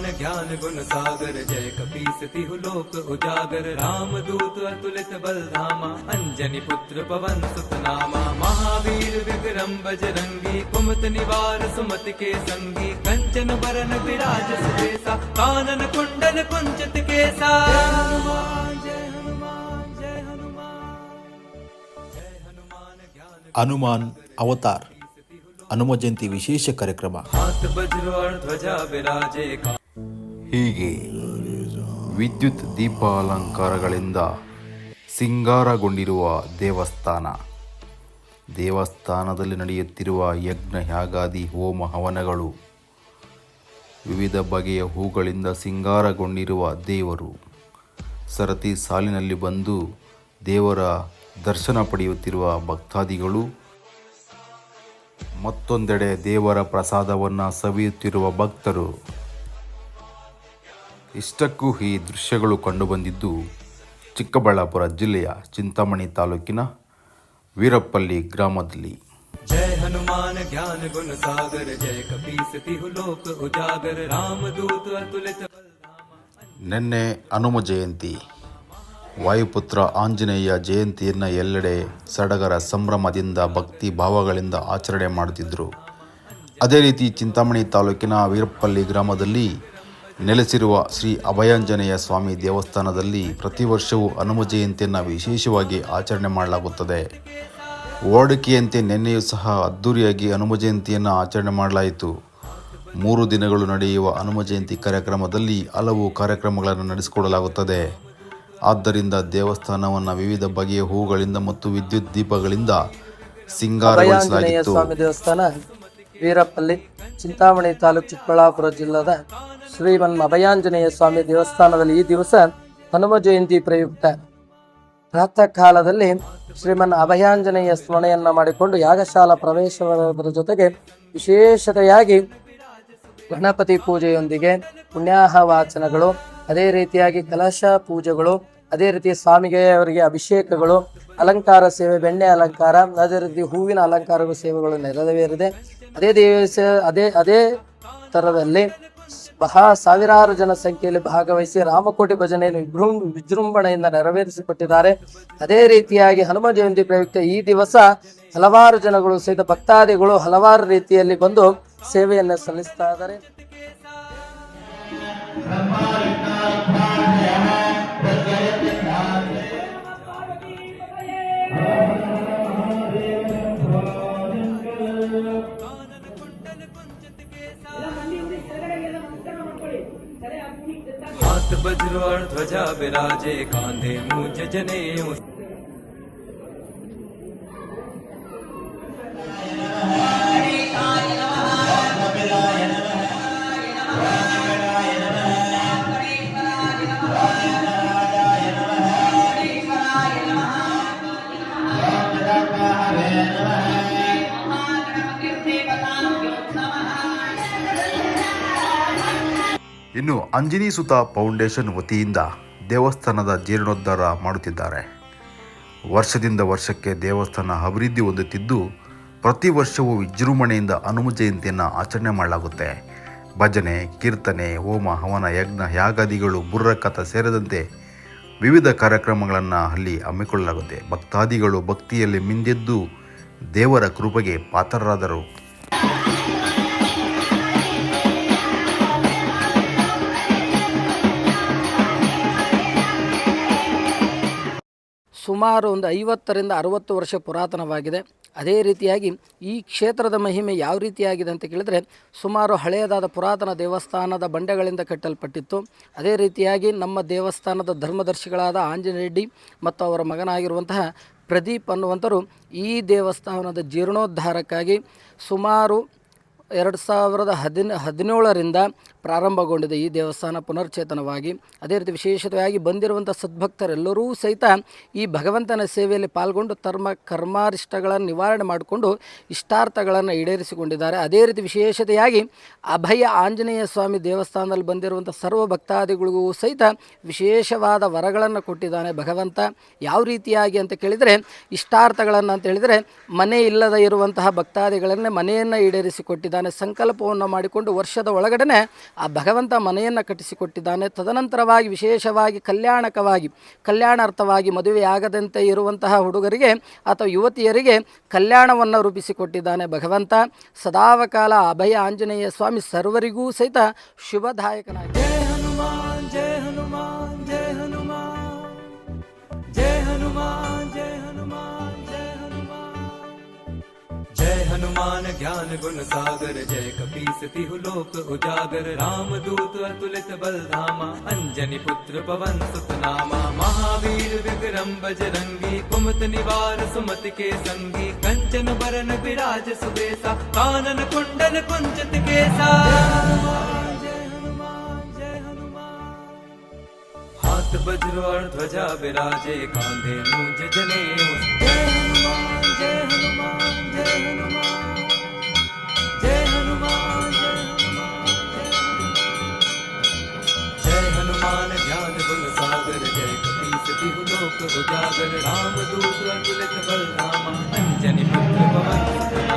ज्ञान गुण सागर जय कपीस तिहु लोक उजागर राम दूत अतुलित बलधामा अंजनी पुत्र पवन सुत नामा महावीर विक्रम बजरंगी कुमत निवार सुमति के संगी कंचन बरन विराज सुबेसा कानन कुंडल कुंचित केसा जय हनुमान जय हनुमान जय हनुमान जय हनुमान ज्ञान ಹನುಮಾನ್ ಅವತಾರ್ ಹನುಮ ಜಯಂತಿ ವಿಶೇಷ ಕಾರ್ಯಕ್ರಮ ಹೀಗೆ ವಿದ್ಯುತ್ ದೀಪಾಲಂಕಾರಗಳಿಂದ ಸಿಂಗಾರಗೊಂಡಿರುವ ದೇವಸ್ಥಾನ. ದೇವಸ್ಥಾನದಲ್ಲಿ ನಡೆಯುತ್ತಿರುವ ಯಜ್ಞ ಯಾಗಾದಿ ಹೋಮ ಹವನಗಳು. ವಿವಿಧ ಬಗೆಯ ಹೂಗಳಿಂದ ಸಿಂಗಾರಗೊಂಡಿರುವ ದೇವರು ಸರತಿ ಸಾಲಿನಲ್ಲಿ ಬಂದು ದೇವರ ದರ್ಶನ ಪಡೆಯುತ್ತಿರುವ ಭಕ್ತಾದಿಗಳು, ಮತ್ತೊಂದೆಡೆ ದೇವರ ಪ್ರಸಾದವನ್ನು ಸವಿಯುತ್ತಿರುವ ಭಕ್ತರು ಇಷ್ಟಕ್ಕೂ ಈ ದೃಶ್ಯಗಳು ಕಂಡುಬಂದಿದ್ದು ಚಿಕ್ಕಬಳ್ಳಾಪುರ ಜಿಲ್ಲೆಯ ಚಿಂತಾಮಣಿ ತಾಲೂಕಿನ ವೀರಪ್ಪಲ್ಲಿ ಗ್ರಾಮದಲ್ಲಿ. ಜಯ ಹನುಮಾನ ಜ್ಞಾನ ಗುಣ ಸಾಗರ ಜಯ ಲೋಕ ಉಜಾಗರ ರಾಮದೂತ ಅತುಲಿತ ನಿನ್ನೆ ಹನುಮ ಜಯಂತಿ. ವಾಯುಪುತ್ರ ಆಂಜನೇಯ ಜಯಂತಿಯನ್ನು ಎಲ್ಲೆಡೆ ಸಡಗರ ಸಂಭ್ರಮದಿಂದ ಭಕ್ತಿ ಭಾವಗಳಿಂದ ಆಚರಣೆ ಮಾಡುತ್ತಿದ್ದರು ಅದೇ ರೀತಿ ಚಿಂತಾಮಣಿ ತಾಲೂಕಿನ ವೀರಪ್ಪಲ್ಲಿ ಗ್ರಾಮದಲ್ಲಿ ನೆಲೆಸಿರುವ ಶ್ರೀ ಅಭಯಾಂಜನೇಯ ಸ್ವಾಮಿ ದೇವಸ್ಥಾನದಲ್ಲಿ ಪ್ರತಿ ವರ್ಷವೂ ಹನುಮ ಜಯಂತಿಯನ್ನು ವಿಶೇಷವಾಗಿ ಆಚರಣೆ ಮಾಡಲಾಗುತ್ತದೆ. ವಾಡಿಕೆಯಂತೆ ನಿನ್ನೆಯೂ ಸಹ ಅದ್ಧೂರಿಯಾಗಿ ಹನುಮ ಜಯಂತಿಯನ್ನು ಆಚರಣೆ ಮಾಡಲಾಯಿತು. ಮೂರು ದಿನಗಳು ನಡೆಯುವ ಹನುಮ ಜಯಂತಿ ಕಾರ್ಯಕ್ರಮದಲ್ಲಿ ಹಲವು ಕಾರ್ಯಕ್ರಮಗಳನ್ನು ನಡೆಸಿಕೊಡಲಾಗುತ್ತದೆ. ಆದ್ದರಿಂದ ದೇವಸ್ಥಾನವನ್ನು ವಿವಿಧ ಬಗೆಯ ಹೂಗಳಿಂದ ಮತ್ತು ವಿದ್ಯುತ್ ದೀಪಗಳಿಂದ ಸಿಂಗಾರಗೊಳಿಸಲಾಗಿತ್ತು. ವೀರಪ್ಪಲ್ಲಿ ಚಿಂತಾಮಣಿ ತಾಲೂಕು ಚಿಕ್ಕಬಳ್ಳಾಪುರ ಜಿಲ್ಲದ ಶ್ರೀಮನ್ ಅಭಯಾಂಜನೇಯ ಸ್ವಾಮಿ ದೇವಸ್ಥಾನದಲ್ಲಿ ಈ ದಿವಸ ಹನುಮ ಜಯಂತಿ ಪ್ರಯುಕ್ತ. ಪ್ರಾತಃ ಕಾಲದಲ್ಲಿ ಶ್ರೀಮನ್ ಅಭಯಾಂಜನೇಯ ಸ್ಮರಣೆಯನ್ನ ಮಾಡಿಕೊಂಡು ಯಾಗಶಾಲಾ ಪ್ರವೇಶದ ಜೊತೆಗೆ ವಿಶೇಷತೆಯಾಗಿ ಗಣಪತಿ ಪೂಜೆಯೊಂದಿಗೆ ಪುಣ್ಯಾಹ ವಾಚನಗಳು, ಅದೇ ರೀತಿಯಾಗಿ ಕಲಶ ಪೂಜೆಗಳು, ಅದೇ ರೀತಿ ಸ್ವಾಮಿಗೆ ಅವರಿಗೆ ಅಭಿಷೇಕಗಳು, ಅಲಂಕಾರ ಸೇವೆ, ಬೆಣ್ಣೆ ಅಲಂಕಾರ, ಅದೇ ರೀತಿ ಹೂವಿನ ಅಲಂಕಾರಗಳು ಸೇವೆಗಳು ನೆರವೇರಿದೆ. ಅದೇ ದಿವಸ, ಅದೇ ಅದೇ ಥರದಲ್ಲಿ ಬಹಳ ಸಾವಿರಾರು ಜನ ಸಂಖ್ಯೆಯಲ್ಲಿ ಭಾಗವಹಿಸಿ ರಾಮಕೋಟಿ ಭಜನೆಯನ್ನು ವಿಜೃಂ ವಿಜೃಂಭಣೆಯಿಂದ ನೆರವೇರಿಸಿಕೊಟ್ಟಿದ್ದಾರೆ. ಅದೇ ರೀತಿಯಾಗಿ ಹನುಮ ಜಯಂತಿ ಪ್ರಯುಕ್ತ ಈ ದಿವಸ ಹಲವಾರು ಜನಗಳು ಸಹಿತ ಭಕ್ತಾದಿಗಳು ಹಲವಾರು ರೀತಿಯಲ್ಲಿ ಬಂದು ಸೇವೆಯನ್ನು ಸಲ್ಲಿಸ್ತಾ ಇದ್ದಾರೆ. વજ્રવળ ધ્વજા બિરાજે કાંધે મુજ જનેઉ ಇನ್ನು ಅಂಜನಿ ಸುತ ಫೌಂಡೇಶನ್ ವತಿಯಿಂದ ದೇವಸ್ಥಾನದ ಜೀರ್ಣೋದ್ಧಾರ ಮಾಡುತ್ತಿದ್ದಾರೆ. ವರ್ಷದಿಂದ ವರ್ಷಕ್ಕೆ ದೇವಸ್ಥಾನ ಅಭಿವೃದ್ಧಿ ಹೊಂದುತ್ತಿದ್ದು, ಪ್ರತಿ ವರ್ಷವೂ ವಿಜೃಂಭಣೆಯಿಂದ ಹನುಮ ಜಯಂತಿಯನ್ನು ಆಚರಣೆ ಮಾಡಲಾಗುತ್ತೆ. ಭಜನೆ, ಕೀರ್ತನೆ, ಹೋಮ, ಹವನ, ಯಜ್ಞ, ಯಾಗಾದಿಗಳು, ಬುರ್ರಕಥ ಸೇರಿದಂತೆ ವಿವಿಧ ಕಾರ್ಯಕ್ರಮಗಳನ್ನು ಅಲ್ಲಿ ಹಮ್ಮಿಕೊಳ್ಳಲಾಗುತ್ತೆ. ಭಕ್ತಾದಿಗಳು ಭಕ್ತಿಯಲ್ಲಿ ಮಿಂದೆದ್ದು ದೇವರ ಕೃಪೆಗೆ ಪಾತ್ರರಾದರು. ಸುಮಾರು ಒಂದು ಐವತ್ತರಿಂದ ಅರುವತ್ತು ವರ್ಷ ಪುರಾತನವಾಗಿದೆ. ಅದೇ ರೀತಿಯಾಗಿ ಈ ಕ್ಷೇತ್ರದ ಮಹಿಮೆ ಯಾವ ರೀತಿಯಾಗಿದೆ ಅಂತ ಕೇಳಿದರೆ ಸುಮಾರು ಹಳೆಯದಾದ ಪುರಾತನ ದೇವಸ್ಥಾನದ ಬಂಡೆಗಳಿಂದ ಕಟ್ಟಲ್ಪಟ್ಟಿತ್ತು. ಅದೇ ರೀತಿಯಾಗಿ ನಮ್ಮ ದೇವಸ್ಥಾನದ ಧರ್ಮದರ್ಶಿಗಳಾದ ಆಂಜನೇಯ ರೆಡ್ಡಿ ಮತ್ತು ಅವರ ಮಗನಾಗಿರುವಂತಹ ಪ್ರದೀಪ್ ಅನ್ನುವಂಥರು ಈ ದೇವಸ್ಥಾನದ ಜೀರ್ಣೋದ್ಧಾರಕ್ಕಾಗಿ ಸುಮಾರು ಎರಡು ಸಾವಿರದ ಹದಿನ, ಹದಿನೇಳರಿಂದ ಪ್ರಾರಂಭಗೊಂಡಿದೆ ಈ ದೇವಸ್ಥಾನ ಪುನರ್ಚೇತನವಾಗಿ. ಅದೇ ರೀತಿ ವಿಶೇಷತೆಯಾಗಿ ಬಂದಿರುವಂಥ ಸದ್ಭಕ್ತರೆಲ್ಲರೂ ಸಹಿತ ಈ ಭಗವಂತನ ಸೇವೆಯಲ್ಲಿ ಪಾಲ್ಗೊಂಡು ತರ್ಮ ಕರ್ಮಾರಿಷ್ಟಗಳನ್ನು ನಿವಾರಣೆ ಮಾಡಿಕೊಂಡು ಇಷ್ಟಾರ್ಥಗಳನ್ನು ಈಡೇರಿಸಿಕೊಂಡಿದ್ದಾರೆ. ಅದೇ ರೀತಿ ವಿಶೇಷತೆಯಾಗಿ ಅಭಯ ಆಂಜನೇಯ ಸ್ವಾಮಿ ದೇವಸ್ಥಾನದಲ್ಲಿ ಬಂದಿರುವಂಥ ಸರ್ವ ಭಕ್ತಾದಿಗಳಿಗೂ ಸಹಿತ ವಿಶೇಷವಾದ ವರಗಳನ್ನು ಕೊಟ್ಟಿದ್ದಾನೆ ಭಗವಂತ. ಯಾವ ರೀತಿಯಾಗಿ ಅಂತ ಕೇಳಿದರೆ, ಇಷ್ಟಾರ್ಥಗಳನ್ನು ಅಂತ ಹೇಳಿದರೆ ಮನೆ ಇಲ್ಲದ ಇರುವಂತಹ ಭಕ್ತಾದಿಗಳನ್ನೇ ಮನೆಯನ್ನು ಈಡೇರಿಸಿಕೊಟ್ಟಿದ್ದಾನೆ. ಸಂಕಲ್ಪವನ್ನು ಮಾಡಿಕೊಂಡು ವರ್ಷದ ಒಳಗಡೆ ಆ ಭಗವಂತ ಮನೆಯನ್ನು ಕಟ್ಟಿಸಿಕೊಟ್ಟಿದ್ದಾನೆ. ತದನಂತರವಾಗಿ ವಿಶೇಷವಾಗಿ ಕಲ್ಯಾಣಕವಾಗಿ, ಕಲ್ಯಾಣಾರ್ಥವಾಗಿ ಮದುವೆಯಾಗದಂತೆ ಇರುವಂತಹ ಹುಡುಗರಿಗೆ ಅಥವಾ ಯುವತಿಯರಿಗೆ ಕಲ್ಯಾಣವನ್ನು ರೂಪಿಸಿಕೊಟ್ಟಿದ್ದಾನೆ ಭಗವಂತ. ಸದಾವಕಾಲ ಅಭಯ ಆಂಜನೇಯ ಸ್ವಾಮಿ ಸರ್ವರಿಗೂ ಸಹಿತ ಶುಭದಾಯಕನಾಗಿ. जय ज्ञान गुण सागर, जय कपीस तिहु लोक उजागर। राम दूत अतुलित बलधामा, अंजनी पुत्र पवन सुत नामा महावीर विक्रम बजरंगी कुमत निवार सुमति के संगी। कंचन बरन विराज सुबेसा, कानन कुंडल कुंचित केसा। हाथ वज्र और ध्वजा विराजे, कांधे मूंज जने लोक उजागर राम दूत अतुलित बलधामा अंजनी पुत्र पवन